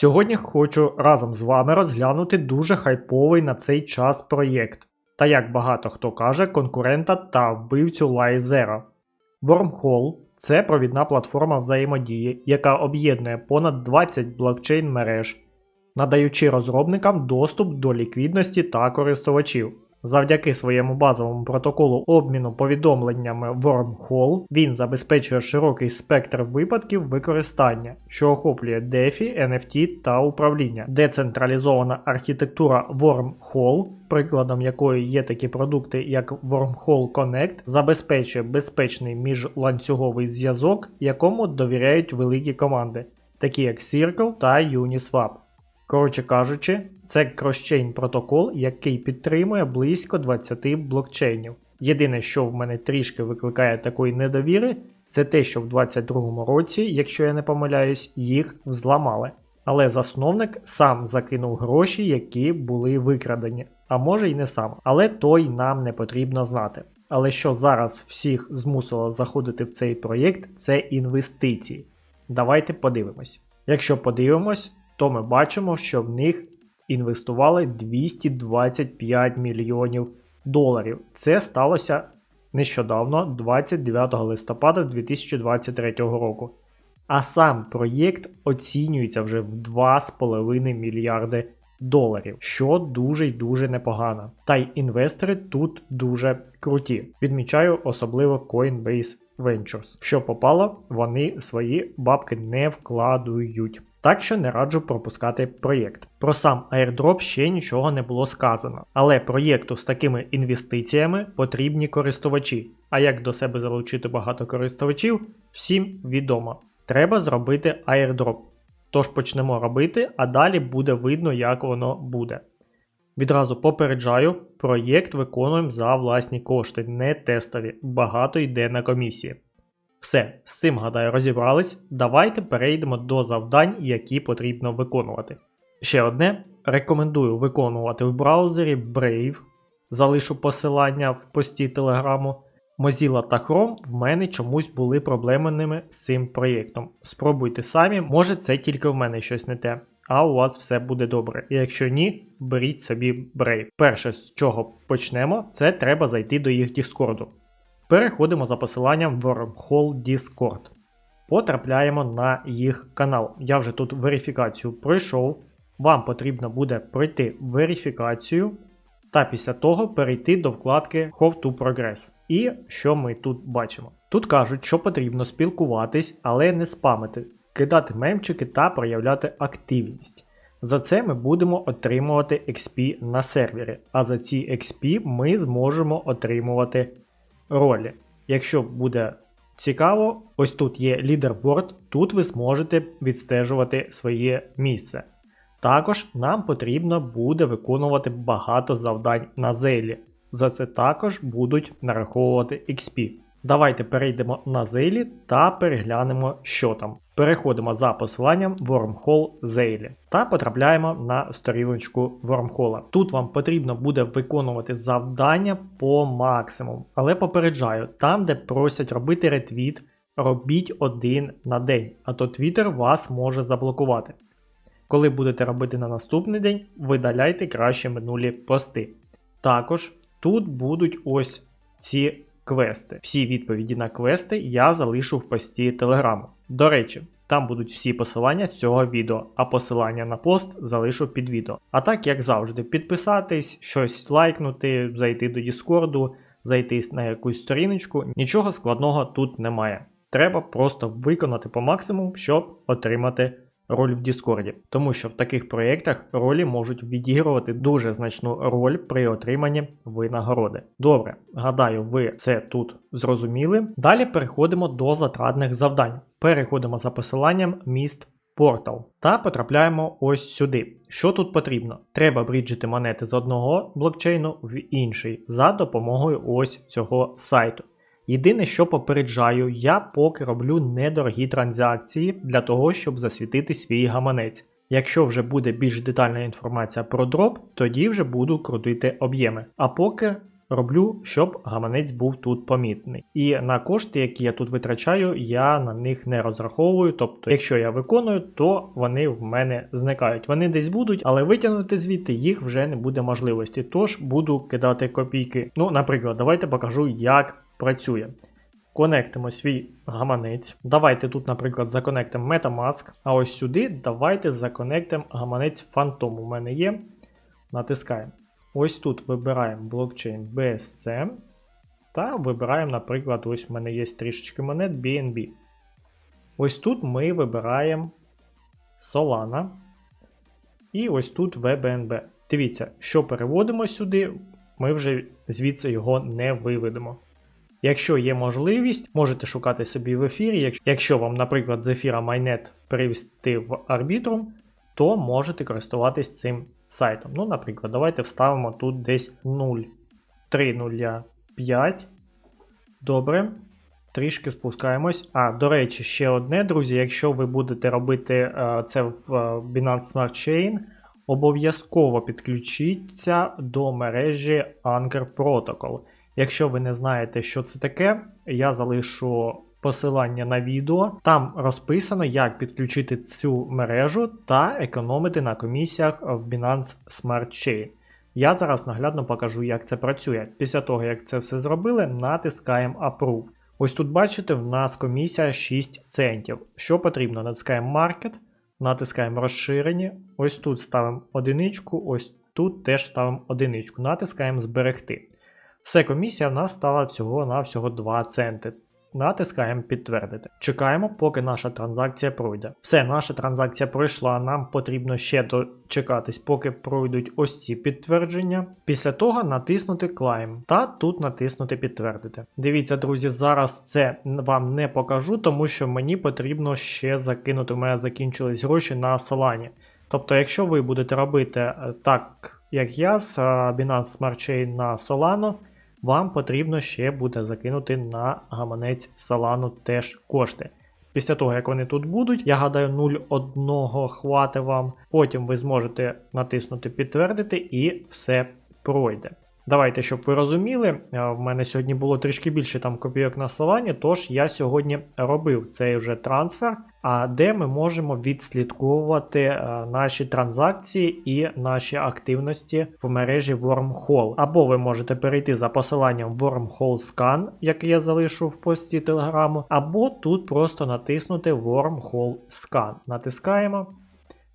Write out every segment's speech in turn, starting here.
Сьогодні хочу разом з вами розглянути дуже хайповий на цей час проєкт, та як багато хто каже, конкурента та вбивцю Лайзера. Wormhole – це провідна платформа взаємодії, яка об'єднує понад 20 блокчейн мереж, надаючи розробникам доступ до ліквідності та користувачів. Завдяки своєму базовому протоколу обміну повідомленнями Wormhole він забезпечує широкий спектр випадків використання, що охоплює DeFi, NFT та управління. Децентралізована архітектура Wormhole, прикладом якої є такі продукти, як Wormhole Connect, забезпечує безпечний міжланцюговий зв'язок, якому довіряють великі команди, такі як Circle та Uniswap. Коротше кажучи, це кросчейн протокол, який підтримує близько 20 блокчейнів. Єдине, що в мене трішки викликає такої недовіри, це те, що в 2022 році, якщо я не помиляюсь, їх взламали. Але засновник сам закинув гроші, які були викрадені, а може й не сам, але той нам не потрібно знати. Але що зараз всіх змусило заходити в цей проєкт, це інвестиції. Давайте подивимось. Якщо подивимось, то ми бачимо, що в них інвестували 225 мільйонів доларів. Це сталося нещодавно, 29 листопада 2023 року. А сам проєкт оцінюється вже в 2,5 мільярди доларів, що дуже й дуже непогано. Та й інвестори тут дуже круті. Відмічаю особливо Coinbase Ventures. Що попало, вони свої бабки не вкладують. Так що не раджу пропускати проєкт. Про сам airdrop ще нічого не було сказано, але проєкту з такими інвестиціями потрібні користувачі. А як до себе залучити багато користувачів, всім відомо. Треба зробити airdrop. Тож почнемо робити, а далі буде видно, як воно буде. Відразу попереджаю, проєкт виконуємо за власні кошти, не тестові, багато йде на комісії. Все, з цим гадаю розібрались. Давайте перейдемо до завдань, які потрібно виконувати. Ще одне, рекомендую виконувати в браузері Brave, залишу посилання в пості телеграму. Mozilla та Chrome в мене чомусь були проблемними з цим проєктом. Спробуйте самі, може це тільки в мене щось не те, а у вас все буде добре. І якщо ні, беріть собі Brave. Перше, з чого почнемо, це треба зайти до їх Discord. Переходимо за посиланням Wormhole Discord. Потрапляємо на їх канал. Я вже тут верифікацію пройшов. Вам потрібно буде пройти верифікацію та після того перейти до вкладки How to Progress. І що ми тут бачимо? Тут кажуть, що потрібно спілкуватись, але не спамити, кидати мемчики та проявляти активність. За це ми будемо отримувати XP на сервері, а за ці XP ми зможемо отримувати ролі. Якщо буде цікаво, ось тут є лідерборд, тут ви зможете відстежувати своє місце. Також нам потрібно буде виконувати багато завдань на зелі. За це також будуть нараховувати XP. Давайте перейдемо на зелі та переглянемо, що там. Переходимо за посиланням Wormhole Zelle та потрапляємо на сторіночку Wormhole. Тут вам потрібно буде виконувати завдання по максимуму. Але попереджаю, там, де просять робити ретвіт, робіть один на день, а то Twitter вас може заблокувати. Коли будете робити на наступний день, видаляйте краще минулі пости. Також тут будуть ось ці квести. Всі відповіді на квести я залишу в пості телеграму. До речі, там будуть всі посилання з цього відео, а посилання на пост залишу під відео. А так, як завжди, підписатись, щось лайкнути, зайти до Діскорду, зайти на якусь сторіночку. Нічого складного тут немає. Треба просто виконати по максимуму, щоб отримати роль в Діскорді, тому що в таких проєктах ролі можуть відігрувати дуже значну роль при отриманні винагороди. Добре, гадаю, ви це тут зрозуміли. Далі переходимо до затратних завдань. Переходимо за посиланням міст портал та потрапляємо ось сюди. Що тут потрібно? Треба бріджити монети з одного блокчейну в інший за допомогою ось цього сайту. Єдине, що попереджаю, я поки роблю недорогі транзакції для того, щоб засвітити свій гаманець. Якщо вже буде більш детальна інформація про дроп, тоді вже буду крутити об'єми. А поки роблю, щоб гаманець був тут помітний. І на кошти, які я тут витрачаю, я на них не розраховую. Тобто, якщо я виконую, то вони в мене зникають. Вони десь будуть, але витягнути звідти їх вже не буде можливості. Тож буду кидати копійки. Ну, наприклад, давайте покажу, як працює. Конектимо свій гаманець. Давайте тут, наприклад, законектимо Metamask. А ось сюди давайте законектимо гаманець Phantom. У мене є. Натискаємо. Ось тут вибираємо блокчейн BSC. Та вибираємо, наприклад, ось в мене є трішечки монет BNB. Ось тут ми вибираємо Solana. І ось тут VBNB. Дивіться, що переводимо сюди, ми вже звідси його не виведемо. Якщо є можливість, можете шукати собі в ефірі. Якщо вам, наприклад, з ефіра Майнет перевести в Arbitrum, то можете користуватись цим сайтом. Ну, наприклад, давайте вставимо тут десь 0,305. Добре. Трішки спускаємось. А, до речі, ще одне, друзі, якщо ви будете робити е, це в е, Binance Smart Chain, обов'язково підключіться до мережі Anchor Protocol. Якщо ви не знаєте, що це таке, я залишу посилання на відео. Там розписано, як підключити цю мережу та економити на комісіях в Binance Smart Chain. Я зараз наглядно покажу, як це працює. Після того, як це все зробили, натискаємо Approve. Ось тут бачите, в нас комісія 6 центів. Що потрібно? Натискаємо Market, натискаємо розширені. Ось тут ставимо одиничку, ось тут теж ставимо одиничку. Натискаємо Зберегти. Все, комісія в нас стала всього-навсього 2 центи. Натискаємо підтвердити. Чекаємо, поки наша транзакція пройде. Все, наша транзакція пройшла. Нам потрібно ще дочекатись, поки пройдуть ось ці підтвердження. Після того натиснути Climb та тут натиснути підтвердити. Дивіться, друзі, зараз це вам не покажу, тому що мені потрібно ще закинути. У мене закінчились гроші на Solana. Тобто, якщо ви будете робити е, так, як я, з е, Binance Smart Chain на Solano, вам потрібно ще буде закинути на гаманець Solano теж кошти. Після того, як вони тут будуть, я гадаю, 0,1 хвати вам. Потім ви зможете натиснути підтвердити і все пройде. Давайте, щоб ви розуміли, е, в мене сьогодні було трішки більше там копійок на Солані, тож я сьогодні робив цей вже трансфер, а де ми можемо відслідковувати е, наші транзакції і наші активності в мережі Wormhole. Або ви можете перейти за посиланням Wormhole Scan, який я залишу в пості телеграму, або тут просто натиснути Wormhole Scan. Натискаємо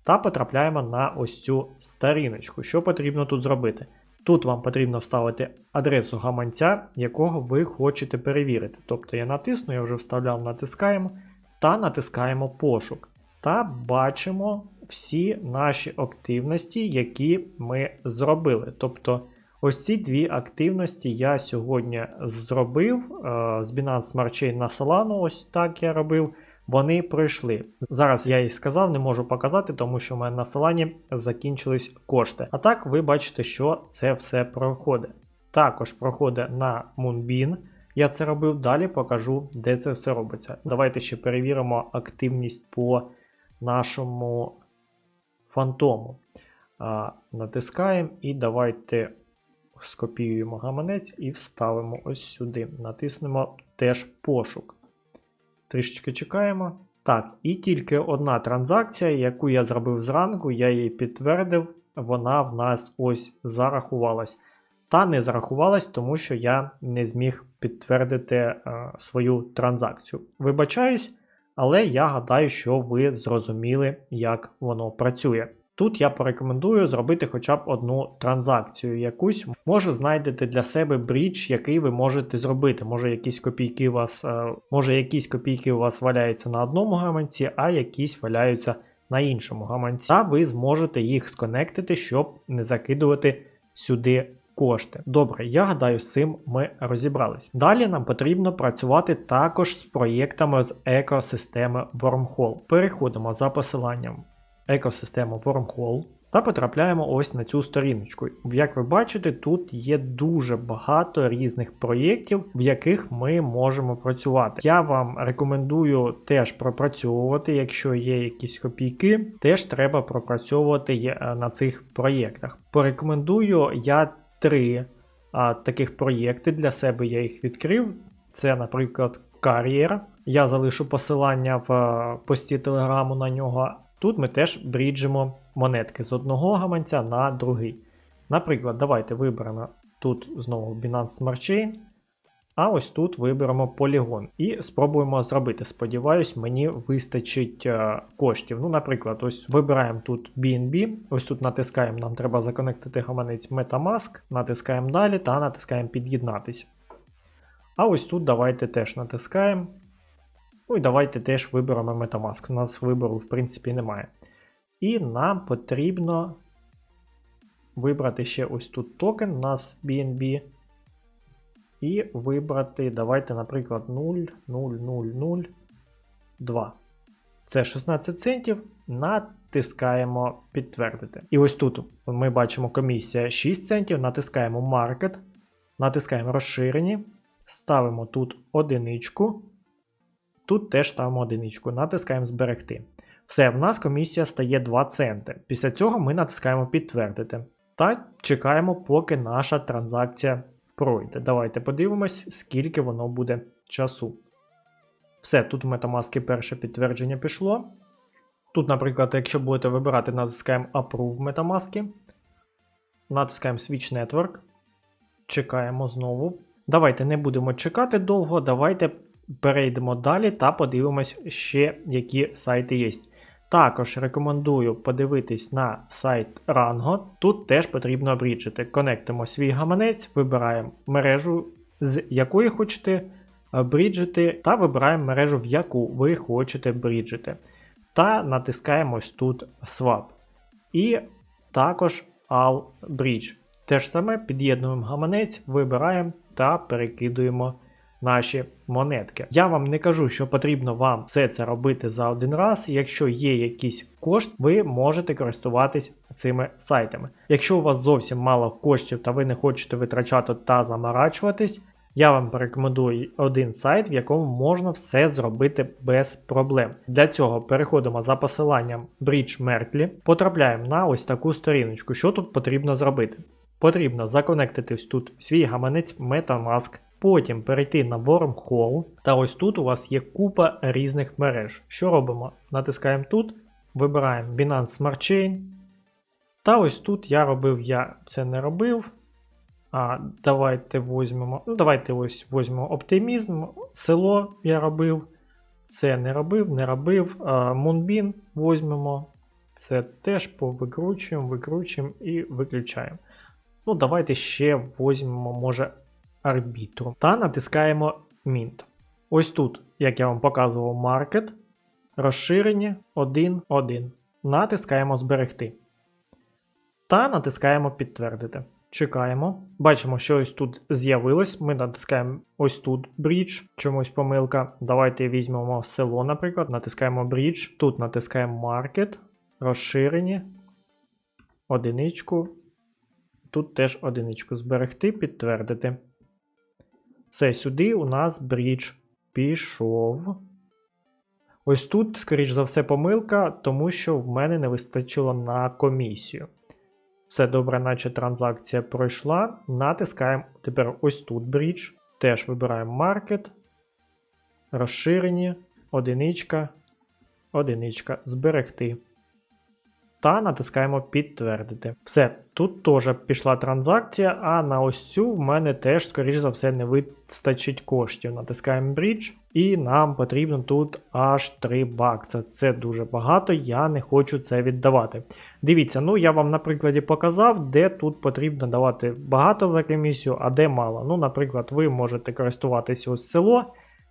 та потрапляємо на ось цю сторіночку. Що потрібно тут зробити? Тут вам потрібно вставити адресу гаманця, якого ви хочете перевірити. Тобто я натисну, я вже вставляв, натискаємо та натискаємо пошук. Та бачимо всі наші активності, які ми зробили. Тобто ось ці дві активності я сьогодні зробив е, з Binance Smart Chain на Solano, ось так я робив. Вони пройшли. Зараз я їх сказав, не можу показати, тому що в мене на салані закінчились кошти. А так ви бачите, що це все проходить. Також проходить на Moonbeam. Я це робив, далі покажу, де це все робиться. Давайте ще перевіримо активність по нашому фантому. Натискаємо і давайте скопіюємо гаманець і вставимо ось сюди. Натиснемо теж пошук. Трішечки чекаємо. Так, і тільки одна транзакція, яку я зробив зранку, я її підтвердив, вона в нас ось зарахувалась. Та не зарахувалась, тому що я не зміг підтвердити е, свою транзакцію. Вибачаюсь, але я гадаю, що ви зрозуміли, як воно працює. Тут я порекомендую зробити хоча б одну транзакцію якусь. Може знайдете для себе брідж, який ви можете зробити. Може якісь копійки у вас, е, може якісь копійки у вас валяються на одному гаманці, а якісь валяються на іншому гаманці, та ви зможете їх сконектити, щоб не закидувати сюди кошти. Добре, я гадаю, з цим ми розібрались. Далі нам потрібно працювати також з проєктами з екосистеми Wormhole. Переходимо за посиланням екосистему Wormhole. Та потрапляємо ось на цю сторіночку. Як ви бачите, тут є дуже багато різних проєктів, в яких ми можемо працювати. Я вам рекомендую теж пропрацьовувати, якщо є якісь копійки, теж треба пропрацьовувати е, на цих проєктах. Порекомендую я три а, таких проєкти для себе я їх відкрив. Це, наприклад, Carrier. Я залишу посилання в е, пості телеграму на нього. Тут ми теж бріджимо монетки з одного гаманця на другий. Наприклад, давайте виберемо тут знову Binance Smart Chain, а ось тут виберемо Polygon і спробуємо зробити. Сподіваюсь, мені вистачить е, коштів. Ну, Наприклад, ось вибираємо тут BNB, ось тут натискаємо, нам треба законектити гаманець Metamask, натискаємо далі та натискаємо під'єднатися. А ось тут давайте теж натискаємо. Ну і давайте теж виберемо Metamask. У нас вибору, в принципі, немає. І нам потрібно вибрати ще ось тут токен, у нас BNB. І вибрати, давайте, наприклад, 0,0002. Це 16 центів. Натискаємо підтвердити. І ось тут ми бачимо комісія 6 центів, натискаємо Market, натискаємо розширені, ставимо тут одиничку. Тут теж ставимо одиничку, натискаємо зберегти. Все, в нас комісія стає 2 центи. Після цього ми натискаємо підтвердити. Та чекаємо, поки наша транзакція пройде. Давайте подивимось, скільки воно буде часу. Все, тут в Metamask перше підтвердження пішло. Тут, наприклад, якщо будете вибирати, натискаємо Approve в Metamask. Натискаємо Switch Network. Чекаємо знову. Давайте не будемо чекати довго. Давайте перейдемо далі та подивимось ще, які сайти є. Також рекомендую подивитись на сайт Rango. Тут теж потрібно бріджити. Конектимо свій гаманець, вибираємо мережу, з якої хочете бріджити, та вибираємо мережу, в яку ви хочете бріджити. Та натискаємо тут Swap. І також All Bridge. Те ж саме під'єднуємо гаманець, вибираємо та перекидуємо наші монетки. Я вам не кажу, що потрібно вам все це робити за один раз. Якщо є якийсь кошт, ви можете користуватись цими сайтами. Якщо у вас зовсім мало коштів та ви не хочете витрачати та заморачуватись, я вам порекомендую один сайт, в якому можна все зробити без проблем. Для цього переходимо за посиланням Bridge Merkle, потрапляємо на ось таку сторіночку. Що тут потрібно зробити? Потрібно законектитись тут свій гаманець Metamask. Потім перейти на Wormhole. Та ось тут у вас є купа різних мереж. Що робимо? Натискаємо тут, вибираємо Binance Smart Chain. Та ось тут я робив, я це не робив. А, Давайте візьмемо. Ну, давайте ось візьмемо оптимізм. Село я робив. Це не робив, не робив. Moonbeam візьмемо. Це теж повикручуємо, викручуємо і виключаємо. Ну, давайте ще візьмемо, може, арбітру та натискаємо Mint. Ось тут, як я вам показував, Market, розширені 1.1. Натискаємо Зберегти. Та натискаємо Підтвердити. Чекаємо. Бачимо, що ось тут з'явилось. Ми натискаємо ось тут Bridge, чомусь помилка. Давайте візьмемо село, наприклад, натискаємо Bridge. Тут натискаємо Market, розширені, одиничку. Тут теж одиничку зберегти, підтвердити. Все, сюди у нас брідж пішов. Ось тут, скоріш за все, помилка, тому що в мене не вистачило на комісію. Все добре, наче транзакція пройшла. Натискаємо тепер ось тут брідж. Теж вибираємо Market. Розширені, одиничка, одиничка, зберегти та натискаємо підтвердити. Все, тут теж пішла транзакція, а на ось цю в мене теж, скоріш за все, не вистачить коштів. Натискаємо Bridge, і нам потрібно тут аж 3 бакса. Це дуже багато, я не хочу це віддавати. Дивіться, ну я вам на прикладі показав, де тут потрібно давати багато за комісію, а де мало. Ну, Наприклад, ви можете користуватися ось село.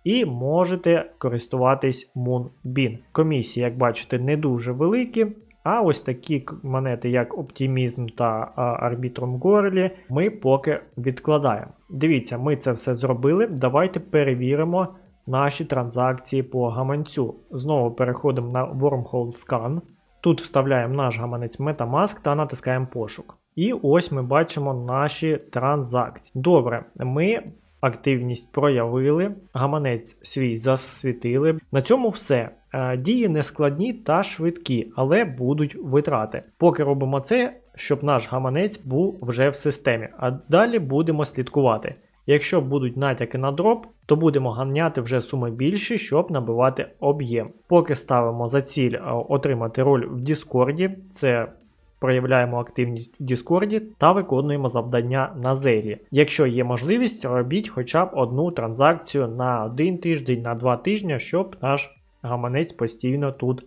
і можете користуватись Moonbeam. Комісії, як бачите, не дуже великі. А ось такі монети, як Оптимізм та а, Arbitrum Gorilla, ми поки відкладаємо. Дивіться, ми це все зробили. Давайте перевіримо наші транзакції по гаманцю. Знову переходимо на Wormhole Scan. Тут вставляємо наш гаманець Metamask та натискаємо пошук. І ось ми бачимо наші транзакції. Добре, ми активність проявили, гаманець свій засвітили. На цьому все. Е, Дії не складні та швидкі, але будуть витрати. Поки робимо це, щоб наш гаманець був вже в системі. А далі будемо слідкувати. Якщо будуть натяки на дроп, то будемо ганяти вже суми більші, щоб набивати об'єм. Поки ставимо за ціль е, отримати роль в Діскорді, це проявляємо активність в Діскорді та виконуємо завдання на зері. Якщо є можливість, робіть хоча б одну транзакцію на один тиждень, на два тижні, щоб наш гаманець постійно тут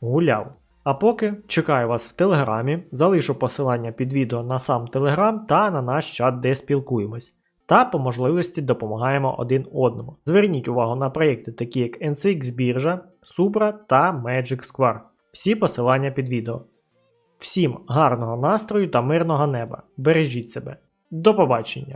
гуляв. А поки чекаю вас в Телеграмі, залишу посилання під відео на сам Телеграм та на наш чат, де спілкуємось. Та по можливості допомагаємо один одному. Зверніть увагу на проєкти, такі як NCX біржа, Supra та Magic Square. Всі посилання під відео. Всім гарного настрою та мирного неба. Бережіть себе. До побачення!